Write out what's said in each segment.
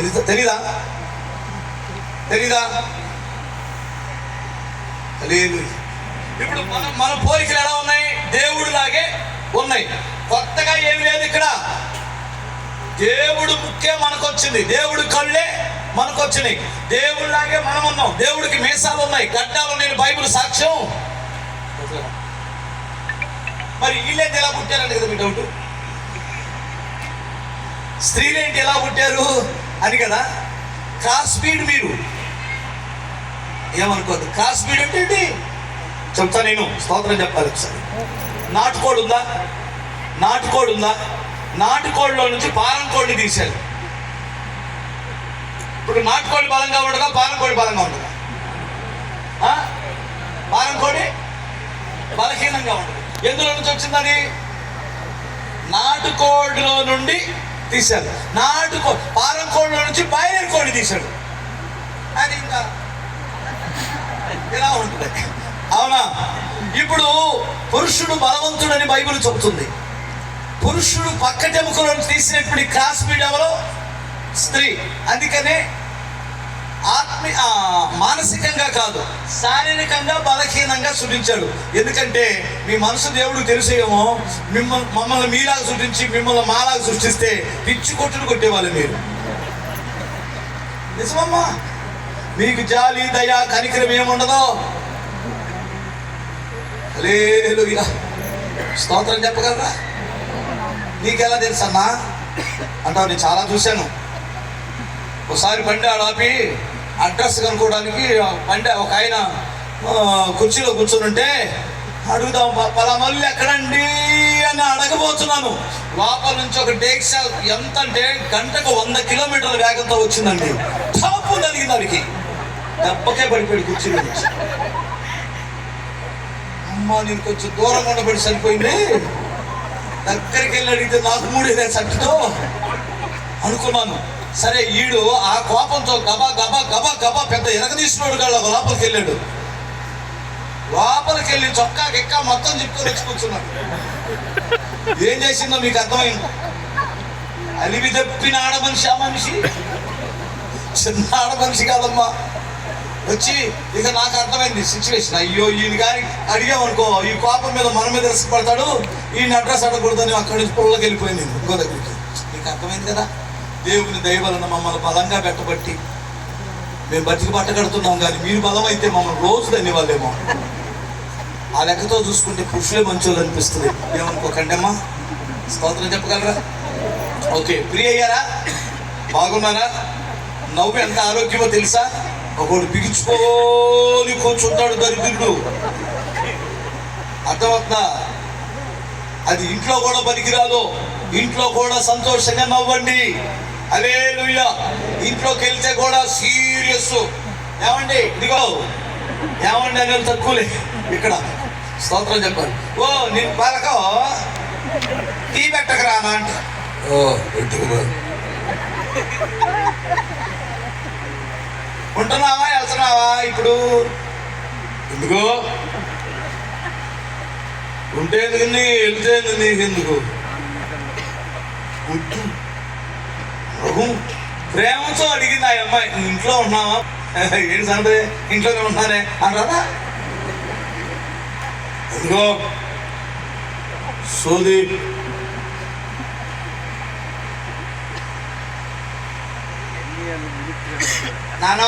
తెలీదా? తెలీదా? తెలీదా? లేదు ఇప్పుడు మన మన పోలికలు ఎలా ఉన్నాయి? దేవుడు లాగే ఉన్నాయి. కొత్తగా ఏమి లేదు ఇక్కడ. దేవుడు ముక్కే మనకొచ్చింది. దేవుడు కళ్ళే మనకొచ్చినాయి దేవుడిలాగే మనం ఉన్నాం దేవుడికి మీసాలు ఉన్నాయి. గడ్డాలు నేను బైబుల్ సాక్ష్యం. మరి వీళ్ళేంటి ఎలా పుట్టారండి కదా మీ డౌట్? స్త్రీలేంటి ఎలా పుట్టారు? అది కదా? కార్ స్పీడ్ మీరు. ఏమనుకోద్దు? కార్ స్పీడ్ అంటే ఏంటి? చెప్తా నేను స్తోత్రం చెప్పాలి ఒకసారి. నాటుకోడి ఉందా? నాటుకోడి ఉందా? నాటుకోడిలో నుంచి పారం కోడిని తీశారు. ఇప్పుడు నాటుకోడి బలంగా ఉండగా పారం కోడి బలంగా ఉండగా పారం కోడి బలహీనంగా ఉండదు. ఎందులో నుంచి వచ్చిందని నాటుకోడిలో నుండి తీశాడు నాటుకో పారం కోళ్ళ నుంచి బాయిలర్ కోడి తీశాడు అది ఇంకా ఇలా ఉంటుంది? అవునా? ఇప్పుడు పురుషుడు బలవంతుడని బైబిల్ చెబుతుంది. పురుషుడు పక్కటెముకలో నుంచి తీసినప్పుడు క్రాస్ మీడియాలో స్త్రీ. అందుకనే ఆత్మీ మానసికంగా కాదు శారీరకంగా బలహీనంగా సృష్టించాడు ఎందుకంటే మీ మనసు దేవుడు తెలిసేమో మిమ్మల్ని మమ్మల్ని మీలాగా సృష్టించి మిమ్మల్ని మాలాగా సృష్టిస్తే పిచ్చి కొట్టులు కొట్టేవాళ్ళు మీరు. నిజమమ్మా? మీకు జాలి దయ కనికరం ఏముండదో? లేదు స్తోత్రం చెప్పగలరా? నీకెలా తెలుసు అన్నా అంటావు నేను చాలా చూశాను. ఒకసారి బండి ఆడ ఆపి అడ్రస్ కనుక్కోవడానికి బండి ఒక ఆయన కుర్చీలో కూర్చుని అడుగుదాం ప- పలామల్లి ఎక్కడండి? అని అడగబోతున్నాను. లోపల నుంచి ఒక డేక్షా ఎంత అంటే గంటకు వంద కిలోమీటర్ల వేగంతో వచ్చిందండి. టాపు నలిగింది వాడికి దెబ్బకే పడిపోయాడు కుర్చీలో నుంచి. అమ్మ నేను కొంచెం దూరంగా ఉండబడి సరిపోయింది. దగ్గరికి వెళ్ళి అడిగితే నాకు మూడేదే సట్టుతో అనుకున్నాను. సరే ఈడు ఆ కోపంతో గబా గబా గబా గబా పెద్ద ఎరగదీసినోడు కాళ్ళ లోపలికి వెళ్ళాడు. లోపలికి వెళ్ళి చొక్కా గిక్క మొత్తం చెప్పుకొని వచ్చి కూర్చున్నాడు. ఏం చేసిందో మీకు అర్థమైంది? అలివి తప్పిన ఆడ మనిషి ఆ మనిషి? చిన్న ఆడ మనిషి కాదమ్మా. వచ్చి ఇక నాకు అర్థమైంది సిచ్యువేషన్. అయ్యో ఈయన కానీ అడిగామనుకో ఈ కోపం మీద మన మీద పడతాడు ఈయన అడ్రస్ అడగకూడదని అక్కడి నుంచి పుల్లకి వెళ్ళిపోయింది ఇంకో దగ్గరికి. నీకు అర్థమైంది కదా? దేవుని దయవలన మమ్మల్ని బలంగా పెట్టబట్టి మేము బతికి బట్ట కడుతున్నాం కానీ మీరు బలం అయితే మమ్మల్ని రోజు ధన్యవాదేమో ఆ లెక్కతో చూసుకుంటే పురుషులే మంచోళ్ళు అనిపిస్తుంది ఏమనుకోకండి అమ్మా స్తోత్రం చెప్పగలరా? ఓకే ఫ్రీ అయ్యారా? బాగున్నారా? నవ్వు ఎంత ఆరోగ్యమో తెలుసా? ఒకడు బిగించుకోని కూర్చుంటాడు దరిద్రుడు. అర్థమవుతుందా? అది ఇంట్లో కూడా పనికిరాదు. ఇంట్లో కూడా సంతోషంగా నవ్వండి. అదే ఇంట్లోకి వెళ్తే కూడా సీరియస్. ఏమండి? ఇదిగో. ఏమండి అని తక్కువలే ఇక్కడ. స్తోత్రం చెప్పాలి. ఓ నేను పాలకో. టీ పెట్టకరానా అంట. ఓ ఉంటున్నావా? వెళ్తున్నావా? ఇప్పుడు. ఎందుకో? ఉంటే ఎందుకు నీ? వెళ్తే ఎందుకు నీకు ఎందుకు ఉంటు. ప్రభు ప్రేమతో అడిగింది ఆ అమ్మాయి ఇంట్లో ఉన్నావా? ఏంటి సంగతి? ఇంట్లోనే ఉన్నానే? అన్నారా ఇదిగో సుదీప్. నాన్న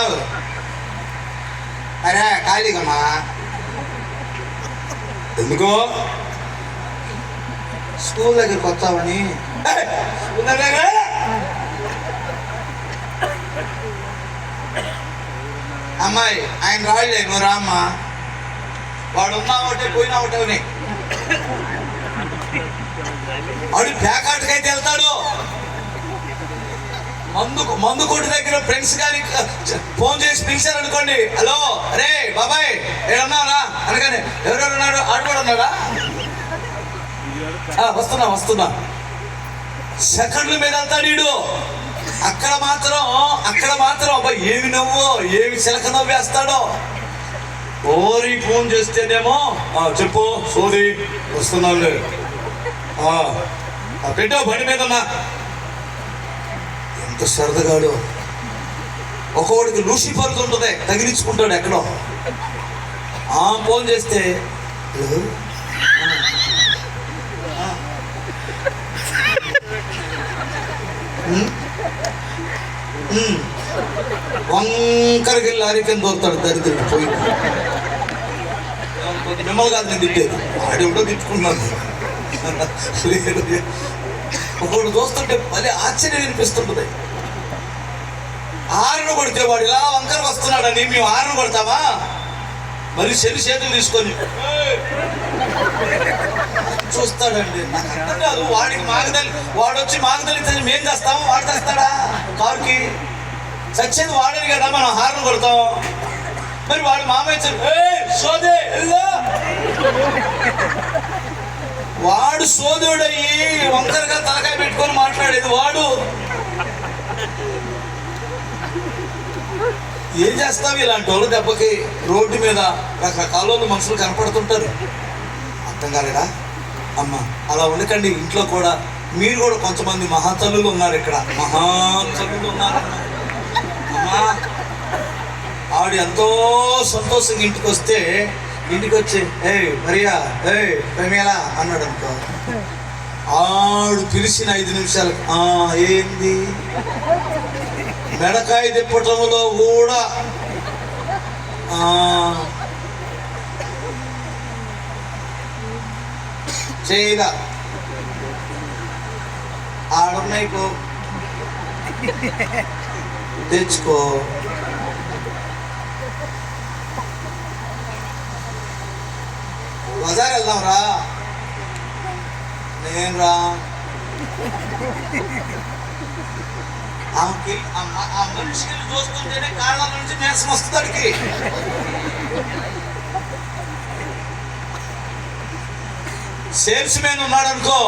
అరే ఖాళీగమ్మా ఎందుకో? స్కూల్ దగ్గరికి వస్తామని స్కూల్ దగ్గర అమ్మాయి ఆయన రాళ్ళే నువ్వు రామ్మా. వాడు ఉన్నా ఒకటే పోయినా ఒకటే వాడు ప్యాకాట్కైతే వెళ్తాడు. మందు మందు కొట్టు దగ్గర ఫ్రెండ్స్ గారి ఫోన్ చేసి పిలిచారు అనుకోండి హలో రే బాబాయ్ ఏడన్నారా అనగానే ఎవరెవరు ఉన్నాడు ఆడు ఉన్నాడా? వస్తున్నా వస్తున్నా. సెకండ్ల మీద వెళ్తాడు వీడు అక్కడ మాత్రం అక్కడ మాత్రం ఏమి నవ్వు ఏమి చిలక నవ్వేస్తాడో? ఓరి ఫోన్ చేస్తేనేమో? "ఆ, చెప్పు సోది వస్తున్నాను పెట్టావు బండి మీద ఎంత సరదగాడు ఒకవాడికి లూసి ఉంటుంది తగిలించుకుంటాడు ఎక్కడో. ఆ ఫోన్ చేస్తే "హలో? ఆ. ఉమ్. ఉమ్. వంకరకి లారీ దొరుకుతాడు దరిద్రుడు పోయి. మిమ్మల్ని కాదు నేను తిట్టేది. ఆడెవడో తిట్టుకున్నాను లేదు ఒకడు చూస్తుంటే మళ్ళీ ఆశ్చర్యం అనిపిస్తుంటుంది. ఆరును కొడితే వాడు ఇలా వంకర వస్తున్నాడని మేము ఆరును కొడతామా? మరి చెవి చేతులు తీసుకొని. చూస్తాడండి. నాకు అర్థం కాదు వాడికి మాగదలి వాడు వచ్చి మాగదలితే మేం చేస్తాము? వాడు తెస్తాడా కారుకి. చచ్చింది వాడేది కదా మనం హార్న్ కొడతాం. మరి వాడు మామయ్య సోదే వాడు సోదరుడయ్యి వంకరగా తలకాయ పెట్టుకొని మాట్లాడేది వాడు. ఏం చేస్తావు ఇలాంటి వాళ్ళు దెబ్బకి? రోడ్డు మీద రకరకాల వాళ్ళు మనుషులు కనపడుతుంటారు. అర్థం కాలేదా? అమ్మ అలా ఉండకండి. ఇంట్లో కూడా మీరు కూడా కొంతమంది మహాతల్లులు ఉన్నారు ఇక్కడ. మహాతల్లులు ఉన్నారు. ఆవిడ ఎంతో సంతోషంగా ఇంటికి వస్తే ఇంటికి వచ్చి ఏయ్ మరియా ఏయ్ ప్రమేలా అన్నాడు అనుకో ఆడు పిలిచిన ఐదు నిమిషాలు ఆ ఏంది? మెడకాయ తిప్పటంలో కూడా చేయదా? ఆడున్నాయి తెచ్చుకో. బజార్ వెళ్దాం రా. నేను రా. ఆమెకి ఆ మ- ఆ మనిషికి చూస్తుంటేనే కాళ్ళ నుంచి నేసం వస్తుంది అడికి సేల్స్ మ్యాన్ ఉన్నాడు అనుకో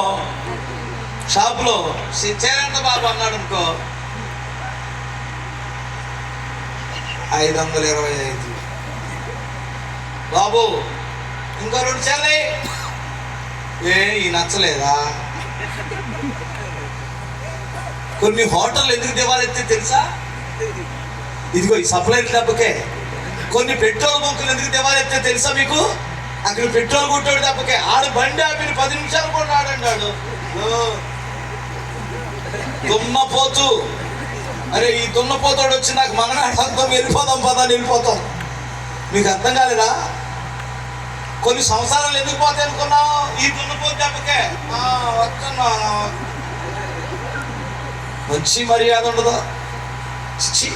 షాపులో చేరంత బాబు అన్నాడు అనుకో ఐదు వందల ఇరవై ఐదు. బాబు ఇంకో రెండు చీరలే. ఏ ఈ నచ్చలేదా? కొన్ని హోటల్ ఎందుకు దివాలెత్తే తెలుసా? ఇదిగో ఈ సప్లైర్ దెబ్బకే కొన్ని పెట్రోల్ బంకులు ఎందుకు దివాలెత్తే తెలుసా మీకు? అక్కడ పెట్రోల్ కొట్టాడు దెబ్బకే ఆడు బండి ఆపిన పది నిమిషాలు కొన్నాడు అన్నాడు ఆడండాడు పోతూ. అరే ఈ దున్నపోతాడు వచ్చి నాకు మగనాడంతో వెళ్ళిపోదాం పదా అని వెళ్ళిపోతాం. మీకు అర్థం కాలేదా? కొన్ని సంవత్సరాలు ఎందుకు పోతాయి అనుకున్నావు? ఈ దున్నపోతు దెబ్బకే. ఆ, వస్తున్నా మంచి మర్యాద ఉండదు. చిచ్చి